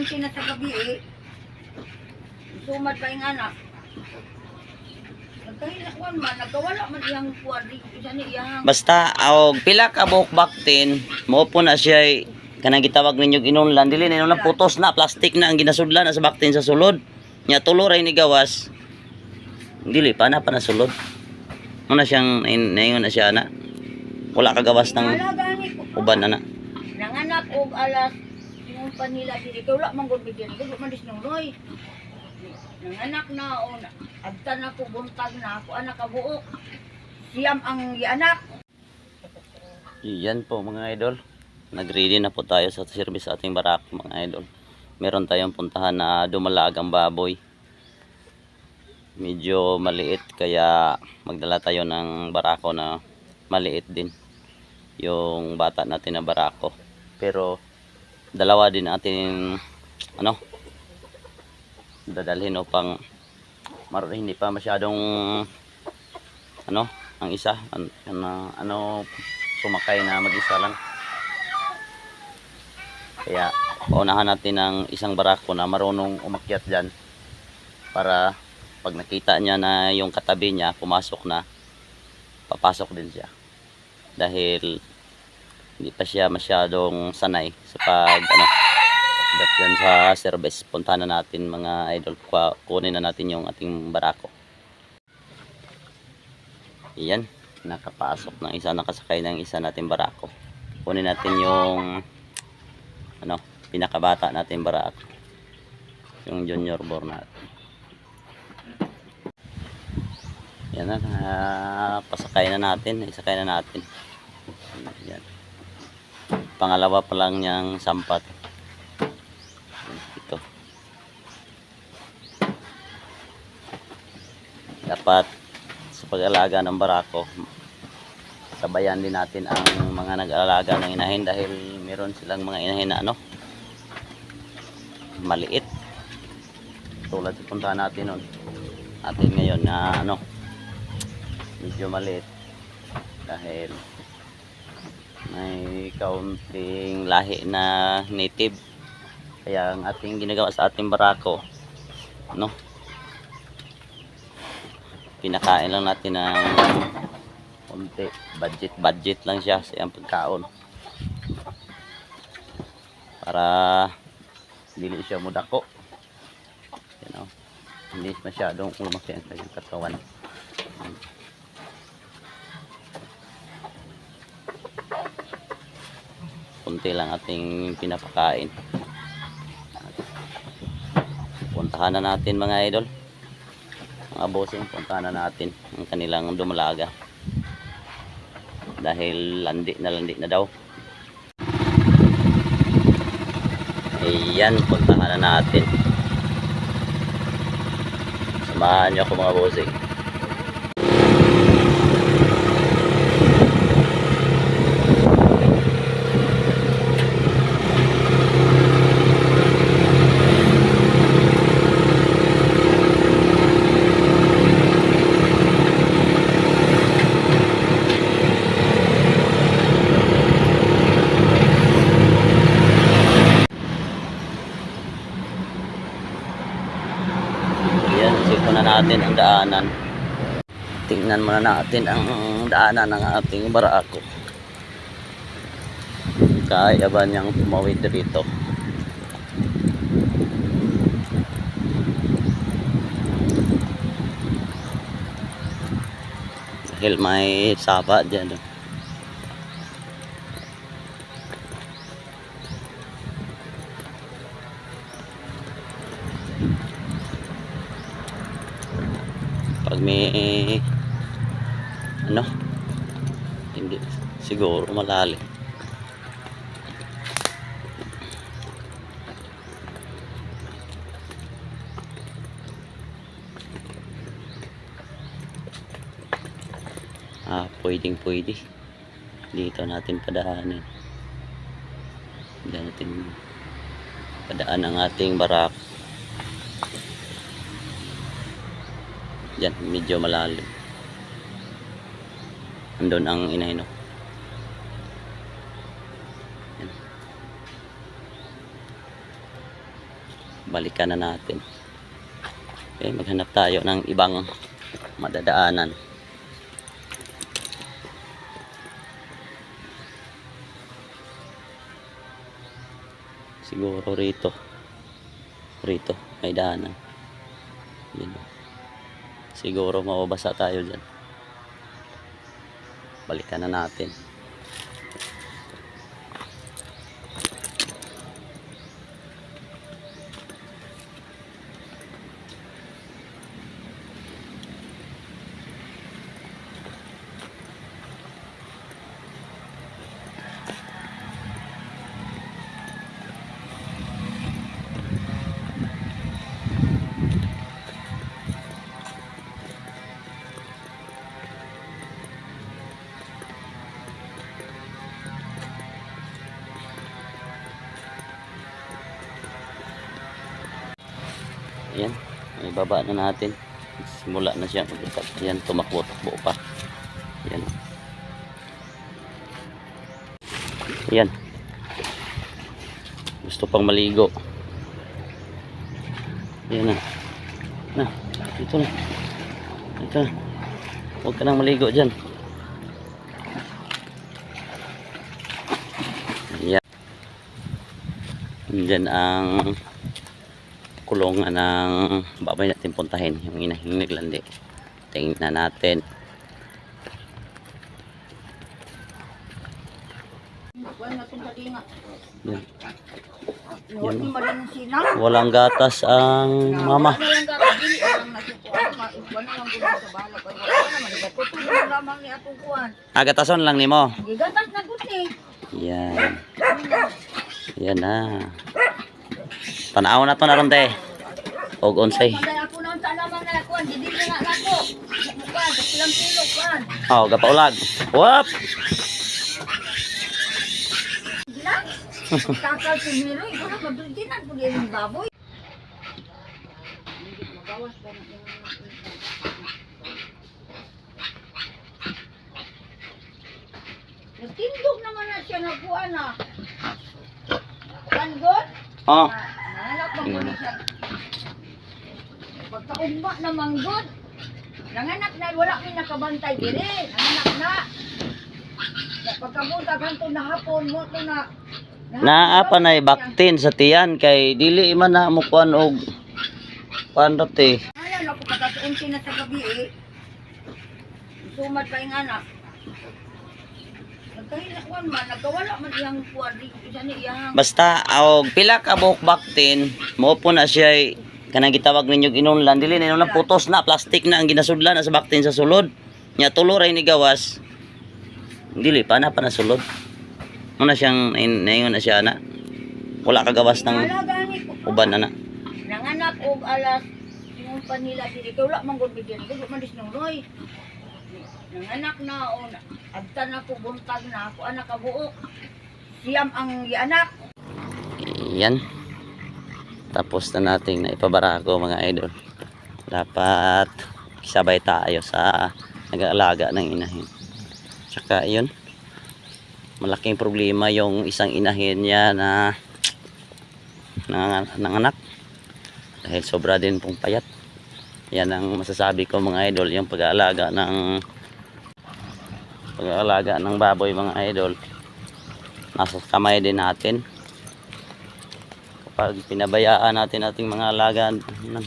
Nagkahilan ako pagkatuunti na sa gabi eh. Sumad pa yung anak. Nagkahilan ko man, nagkawala man iyang kuwan. Isa ni iyang Basta, og pila ka buhok baktin, mo po na siya ay kanang gitawag ninyo inunlan dili na inunlan putos na plastic na ang ginasudlan na sa baktin sa sulod nya tulo ray ni gawas dili pa na pa na sulod mo na siyang nain- naingon na siya na wala ka gawas ng uban na na Nanganak og alas panila dili kay wala man gud bigyan ko man dis nuloy. Nanganak na o agta na ko buntag na ako anak ka buok. Siyam ang gianak. Yan po mga idol. Nag-ready na po tayo sa service sa ating barak mga idol. Meron tayong puntahan na dumalagang baboy. Medyo maliit kaya magdala tayo ng barako na maliit din. Yung bata natin na barako. Pero dalawa din natin ano dadalhin upang mar hindi pa masyadong ano ang isa an, ano, ano sumakay na mag-isa lang. Kaya paunahan natin ng isang barako na marunong umakyat dyan para pag nakita niya na yung katabi niya pumasok na papasok din siya dahil hindi pa siya masyadong sanay sa pag ano dat yan sa service puntahan na natin mga idol Ku- kunin na natin yung ating barako Iyan, nakapasok ng isa, nakasakay ng isa natin barako. Kunin natin yung ano, pinakabata natin barako. Yung junior born natin. Yan na, pasakay na natin, isakay na natin. Pangalawa pa lang niyang sampat. Ito. Dapat sa pag-alaga ng barako sabayan din natin ang mga nag-aalaga ng inahin dahil meron silang mga inahin na ano maliit tulad sa punta natin nun atin ngayon na ano medyo maliit dahil may kaunting lahi na native. Kaya ang ating ginagawa sa ating barako no? Pinakain lang natin ng konti. Budget budget lang siya sa iyang pagkaon. Para dili siya mudako. You know? Hindi masyadong lumaki ang kanyang katawan konti lang ating pinapakain. Puntahan na natin mga idol. Mga bossing puntahan na natin ang kanilang dumalaga. Dahil landi na landi na daw. Ayan puntahan na natin. Samahan nyo ako mga bossing Ayan, siko na natin ang daanan. Tingnan muna natin ang daanan ng ating barako. Kaya ba niyang tumawid dito? Dahil may sapa dyan. oh. Pag may ano? Hindi siguro malalim. Ah pwedeng pwede. Dito natin padaanin. Dito natin padaan ang ating barak Yan, medyo malalim. Andun ang inahino. Yan. balikan na natin. Okay, maghanap tayo ng ibang madadaanan. Siguro rito. Rito, may daanan. Yan. Siguro mababasa tayo dyan. Balikan na natin. Ayan, may baba na natin. Simula na siya maglipat. Ayan, tumakbo-takbo pa. Ayan. Ayan. Gusto pang maligo. Ayan na. Na, dito na. Dito na. Huwag ka nang maligo dyan. Ayan. Diyan ang kulungan ng babay natin puntahin yung inahing naglandi tingnan natin. Yan. Sinang. walang gatas ang mama Wala na lang ni guti. yan yan na tanaw na to na ron te og unsay oh gapaulag Gila? Kakal si Miro. Ikaw na mabrintinan po din baboy. Magawas ba na. Nagtindog naman na siya na kuan na. Kangot? oh Nanganak bang ko siya? Pagkaugma na manggod. Nanganak na wala may nakabantay dire. Nanganak na. Pagkabuta kanto na hapon mo to na. naa pa na baktin sa tiyan kay dili man na mo kuan og paano te Ayan ako pagkatuunti na sa gabi eh. Sumad pa yung anak. Basta og pila ka buhok baktin, mo po na siya kanang gitawag ninyo inunlan dili na inunlan putos na plastic na ang ginasudlan na sa baktin sa sulod. Nya tulo ray ni gawas. Dili pa na pa na sulod. Mo na siyang naingon na siya na. Wala ka gawas ng Nalagani ko. uban na na. Nanganak og alas yung panila dili kay wala man gud bigyan ko man dis nuloy. Nanganak na o agta na ko buntag na ako anak ka buok. Siyam ang gianak. Yan. Tapos na nating na ipabarako mga idol. Dapat sabay tayo sa nag-aalaga ng inahin. Tsaka yun. Malaking problema yung isang inahin niya na nanganak. Dahil sobra din pong payat. Yan ang masasabi ko mga idol. Yung pag-aalaga ng pag-aalaga ng baboy mga idol. Nasa kamay din natin. Kapag pinabayaan natin ating mga alaga ng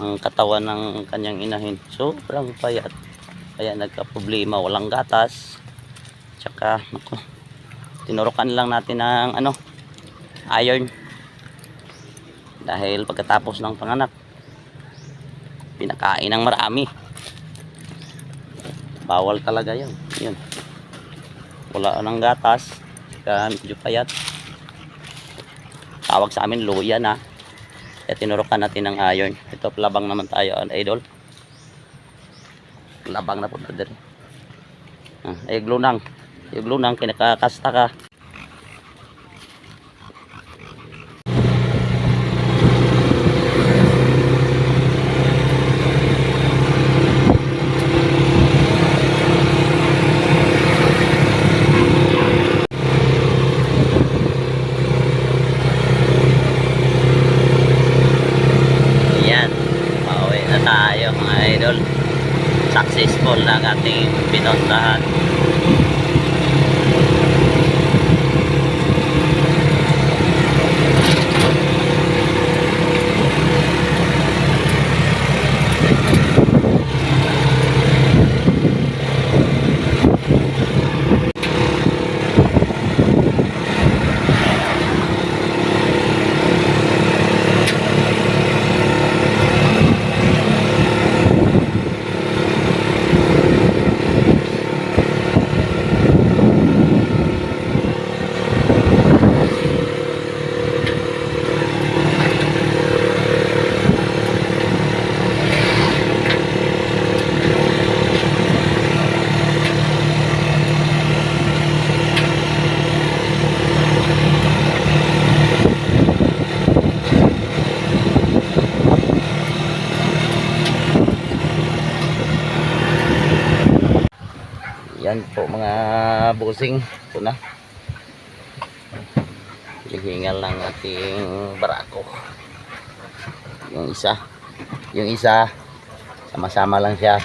ang katawan ng kanyang inahin sobrang payat. Kaya nagka-problema walang gatas. Tsaka nako tinurukan lang natin ng ano iron. Dahil pagkatapos ng panganak pinakain ng marami bawal talaga yun yun wala ng gatas. Tsaka medyo payat. Tawag sa amin luya na. Kaya tinurukan natin ng iron. Ito labang naman tayo an idol. Labang na po dito ah, ay glunang yung glunang kinakakasta ka ng ating pinuntahan. Yan po mga busing. Ito na. Hihingal ng ating barako. Yung isa. Yung isa. Sama-sama lang siya.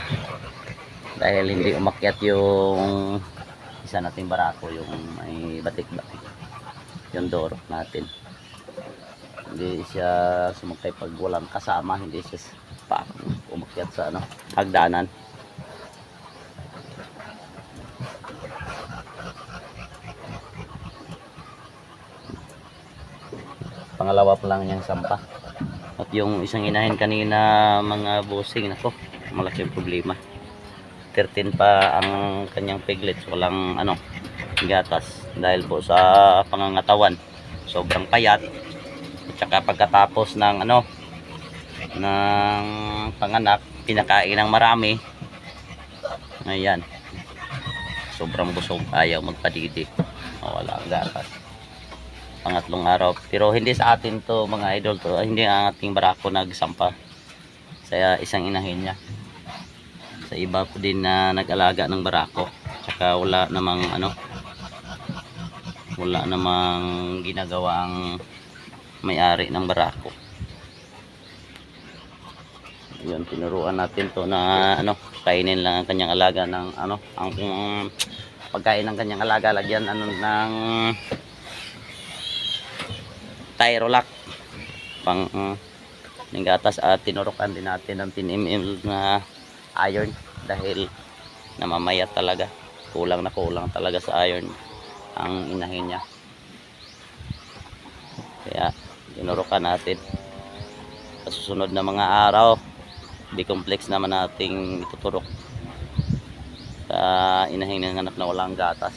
Dahil hindi umakyat yung isa nating barako. Yung may batik-batik. Yung dorok natin. Hindi siya sumakay pag walang kasama. Hindi siya pa umakyat sa ano, hagdanan. Pangalawa pa lang niyang sampa. At yung isang inahin kanina mga bossing nako malaking problema. 13 pa ang kanyang piglets walang ano gatas. Dahil po sa pangangatawan sobrang payat. At saka pagkatapos ng ano ng panganak pinakain ng marami. Ayan. Sobrang busog. Ayaw magpadidi. Wala ang gatas pangatlong araw. Pero hindi sa atin to mga idol to. Hindi ang ating barako nagsampa. Sa isang inahin niya. Sa iba po din na nag-alaga ng barako. Tsaka wala namang ano wala namang ginagawang may-ari ng barako. Yun, tinuruan natin to na ano, kainin lang ang kanyang alaga ng ano, ang kung pagkain ng kanyang alaga lagyan ano ng Tyrolac pang uh, gatas at tinurukan din natin ng 10 ml na iron dahil namamayat talaga. Kulang na kulang talaga sa iron ang inahin niya. Kaya tinurukan natin. Sa susunod na mga araw complex naman nating ituturok. Sa inahin ng anak na walang gatas.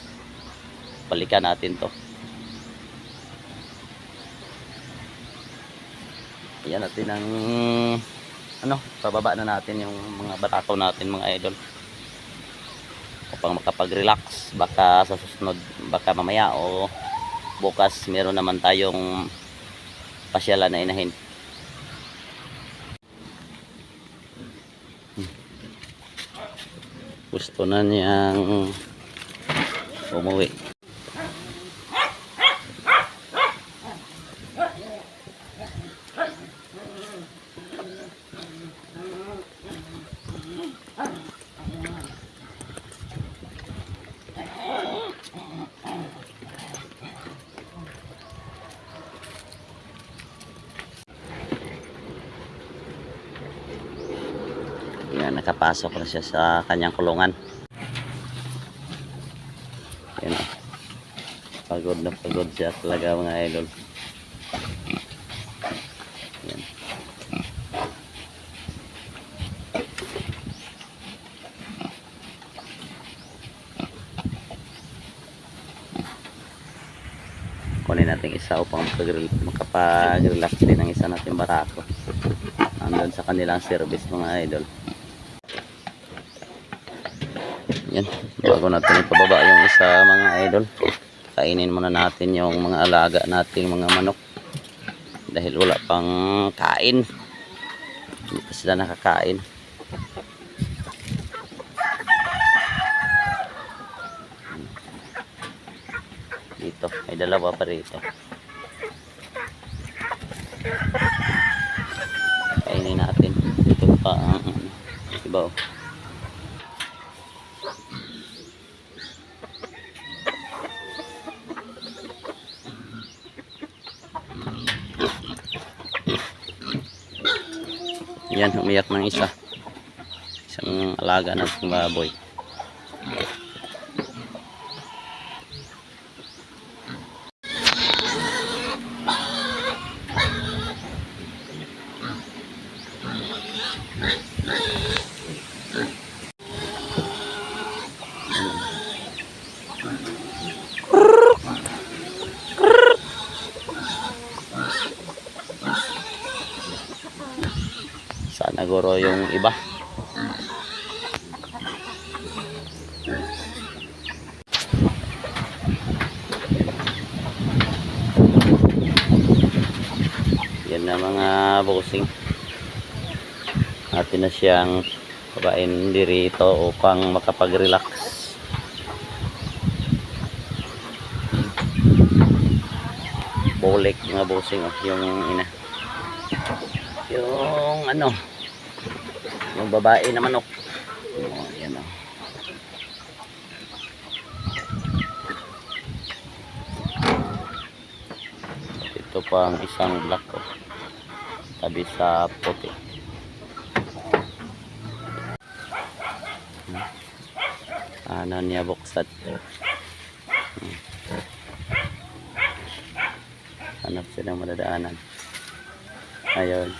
Balikan natin to Yan natin ang ano, pababa na natin yung mga batakaw natin mga idol. Upang makapag-relax baka sa susunod baka mamaya o bukas meron naman tayong pasyalan na inahin. Gusto na niyang umuwi. Yan, nakapasok na siya sa kanyang kulungan. Yan o. Pagod na pagod siya talaga mga idol. Yan. Kunin natin isa upang makapag- makapag-relax din ang isa natin barako. Andun sa kanilang service mga idol. Yan. Bago natin ipababa yung isa mga idol. Kainin muna natin yung mga alaga nating mga manok. Dahil wala pang kain. Hindi pa sila nakakain. Dito. May dalawa pa rito. Kainin natin. Ito pa ang iba. Yan, umiyak ng isa. Isang alaga nating baboy. Sana guro yung iba. Yan na mga bossing. Atin na siyang babain dito upang makapag-relax. Bulik mga bossing oh, yung ina yung ano yung babae na manok oh, yan o ito pa ang isang black oh, tabi sa puti. Ano niya buksan? Hmm. hanap silang madadaanan. Ayun.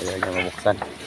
Ayaw niya mabuksan